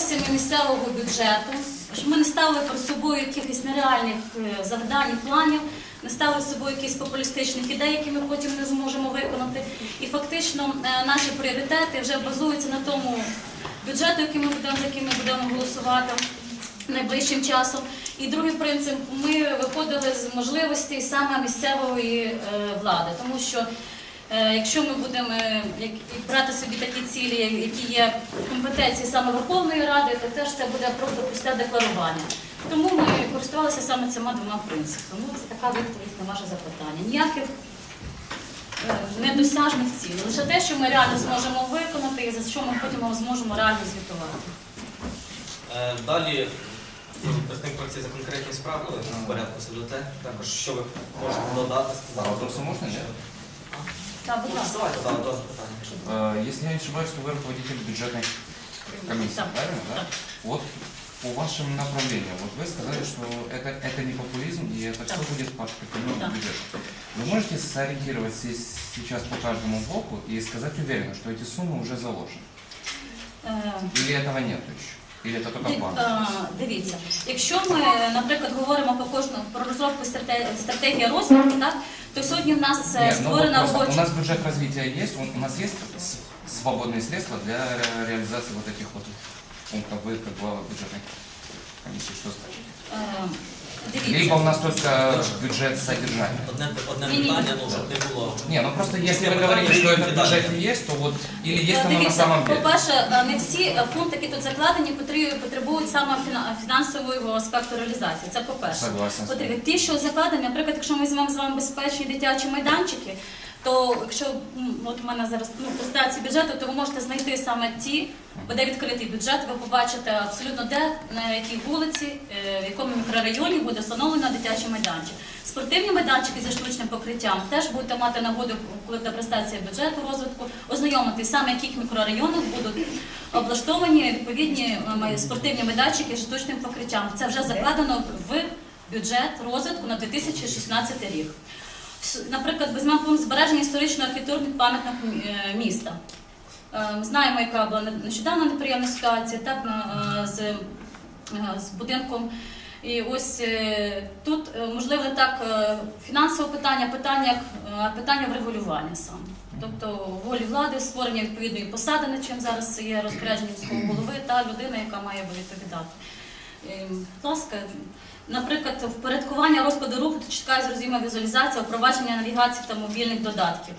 можливостями місцевого бюджету, щоб ми не ставили перед собою якихось нереальних е, завдань, планів, не ставили з собою якісь популістичних ідей, які ми потім не зможемо виконати. І фактично е, наші пріоритети вже базуються на тому бюджету, який ми будемо, за який ми будемо голосувати найближчим часом. І другий принцип, ми виходили з можливостей саме місцевої е, влади, тому що якщо ми будемо е, брати собі такі цілі, які є в компетенції саме Верховної Ради, то теж це буде просто пусте декларування. Тому ми користувалися саме цими двома принципами. Ну, це така відповідь на ваше запитання. Ніяких е, недосяжних цілей. Лише те, що ми реально зможемо виконати і за що ми потім зможемо реально звітувати. Е, Далі представник фракції за конкретні справи в порядку сидите. Також що ви можете додати, А сказати? Так, будь ласка. Давайте да. Э, Если я не ошибаюсь, то вы руководитель бюджетной комиссии, Так. правильно, да? Вот по вашим направлениям, вот вы сказали, что это, это не популизм, и это все Так. будет под прикольным Так. бюджетом. Вы можете сориентировать здесь сейчас по каждому блоку и сказать уверенно, что эти суммы уже заложены? Е, Или этого нет еще? Или это только Ди- план? а, Дивіться, якщо ми, наприклад, говоримо по кожному про розробку стратегії стратегії розвитку, так то сьогодні в нас е, Нет, ну вот створена просто у робоча. нас бюджет развития есть, у- у нас есть с- свободные средства для ре- реализации вот этих вот пунктов. Вы как глава бюджетной комиссии, что скажете? Е, Либо Дивіться, у нас только бюджет содержания. Одне, одне питання, ну, щоб не було. Не, ну просто если вы говорите, что что это в да. бюджете есть, то вот или есть Е, оно на самом деле. по-перше, е, не всі е, пункти, які тут закладені, потребують, потребують саме фіна- фінансового аспекту реалізації. Це по-перше. Согласен. вами. Потрібно. Ті, що закладені, наприклад, якщо ми візьмемо з вами безпечні дитячі майданчики, то якщо м, от у мене зараз ну, презентація бюджету, то ви можете знайти саме ті, де відкритий бюджет, ви побачите абсолютно де, на якій вулиці, е, в якому мікрорайоні буде встановлено дитячий майданчик. Спортивні майданчики зі штучним покриттям теж будете мати нагоду, коли буде презентація бюджету розвитку, ознайомитись саме, в яких мікрорайонах будуть облаштовані відповідні е, спортивні майданчики з штучним покриттям. Це вже закладено в бюджет розвитку на 2016 рік. Наприклад, візьмемо пункт збереження історично-архітектурних пам'яток е, міста. Ми знаємо, яка була нещодавно неприємна ситуація так, е, з, е, з будинком. І ось тут, можливо, так фінансове питання, питання, питання врегулювання саме. Тобто волі влади, створення відповідної посади, над чим зараз є розпорядження міського голови та людина, яка має відповідати. Е, Будь ласка, наприклад, впорядкування розкладу руху та чітка і зрозуміла візуалізація, впровадження навігації та мобільних додатків.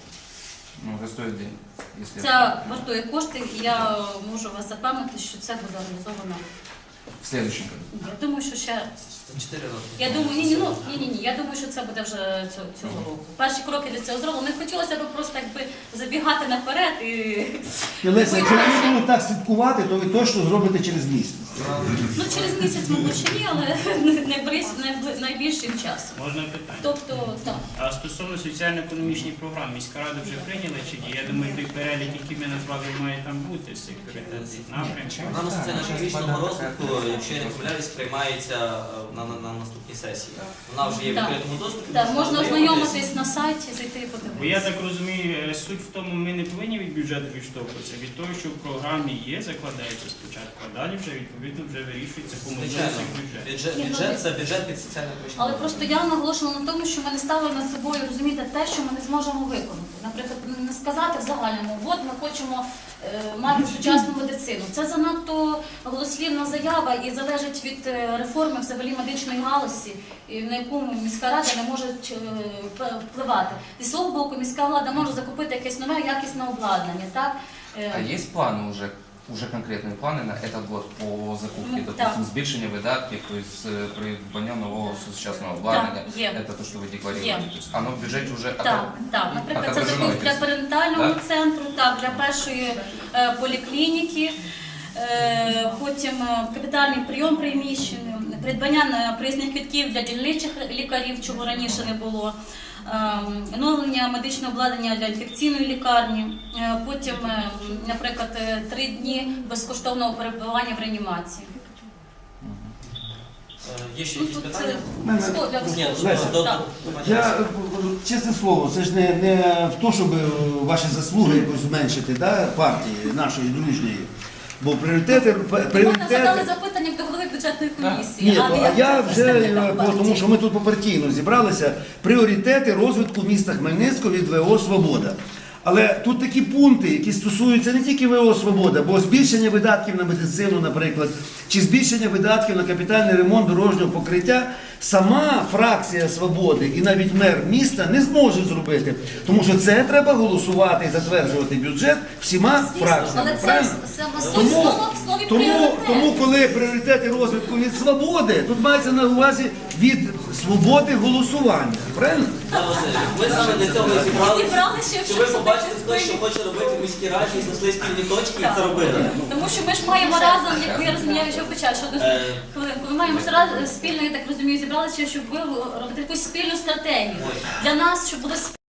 Ну, це стоїть день. Це вартує кошти, і я можу вас запевнити, що це буде реалізовано. В следующем году. Я думаю, що ще Чотири роки. я думаю, ні, ні, ну ні, ні, ні. Я думаю, що це буде вже цього, цього року. Перші кроки для цього зроблено. Не хотілося б просто якби забігати наперед і І, Леся, якщо ви будете так слідкувати, то ви точно зробите через місяць. ну через місяць, мабуть, ще ні, але найближ- найбли- найбільшим часом. Можна питання? Тобто, так. А стосовно соціально-економічних програм, міська рада вже прийняла чи ні? Я думаю, той перелік, який ми назвали, має там бути з цих пріоритетних напрямків. Програма соціально-економічного розвитку, якщо я не помиляюсь, приймається е, на, на, на наступній сесії. Вона вже є в Так. відкритому доступі. Так, можна ознайомитись. на сайті, зайти і Бо я подивитися. так розумію, е, суть в тому, ми не повинні від бюджету відштовхуватися, від того, що в програмі є, закладається спочатку, а далі вже відповідно вже вирішується по Звичайно, можливостях бюджет, Ні, ну, бюджет це бюджет під соціально-економічний Але просто я наголошувала на тому, що ми не ставили над собою розуміти те, що ми не зможемо виконати. Наприклад, не сказати в загальному, от ми хочемо мати сучасну медицину. Це занадто голослівна заява і залежить від е, реформи взагалі медичної галузі, і на яку міська рада не може е, п- впливати. Зі свого боку, міська влада може закупити якесь нове якісне обладнання. Так? Е, А есть планы уже, уже конкретные планы на этот год по закупке, Ну, допустим, да. збільшення видатків, то есть э, придбання нового сучасного обладнання? Так, є. Это то, что вы декларируете. Є. То есть оно в бюджете уже Так, так. Наприклад, це отображено закуп для якесь? для першої е, поліклініки, е, потім е, капітальний прийом приміщення, придбання проїзних квітків для дільничих лікарів, чого раніше не було. Оновлення медичного обладнання для інфекційної лікарні, потім, наприклад, три дні безкоштовного перебування в реанімації. Е, Є ще Ну, якісь питання? Ні. Леся, до- до- Я, е, чесне слово, це ж не, не в то, щоб е, ваші заслуги якось зменшити да, партії нашої дружньої. Бо пріоритети, Ви мене задали пріоритети. запитання до голови бюджетної комісії, Ні, а не а як я вже, представника е, партії. тому що ми тут попартійно зібралися, пріоритети розвитку міста Хмельницького від ВО Свобода. Але тут такі пункти, які стосуються не тільки ВО Свобода, бо збільшення видатків на медицину, наприклад, чи збільшення видатків на капітальний ремонт дорожнього покриття, сама фракція Свободи і навіть мер міста не зможе зробити. Тому що це треба голосувати і затверджувати бюджет всіма фракціями. Але це Тому, тому, тому, коли пріоритети розвитку від свободи, тут мається на увазі від свободи голосування. Правильно? Ми саме для цього і зібрали, Зібрали, щоб- ви побачили хто що хоче робити в міській раді і знайшли спільні точки і це робили. Тому що ми ж маємо разом, як ви розумієте, що почав, що Е. хвилинку. Ми маємо раз спільно, я так розумію, зібралися, щоб ви робити якусь спільну стратегію для нас, щоб були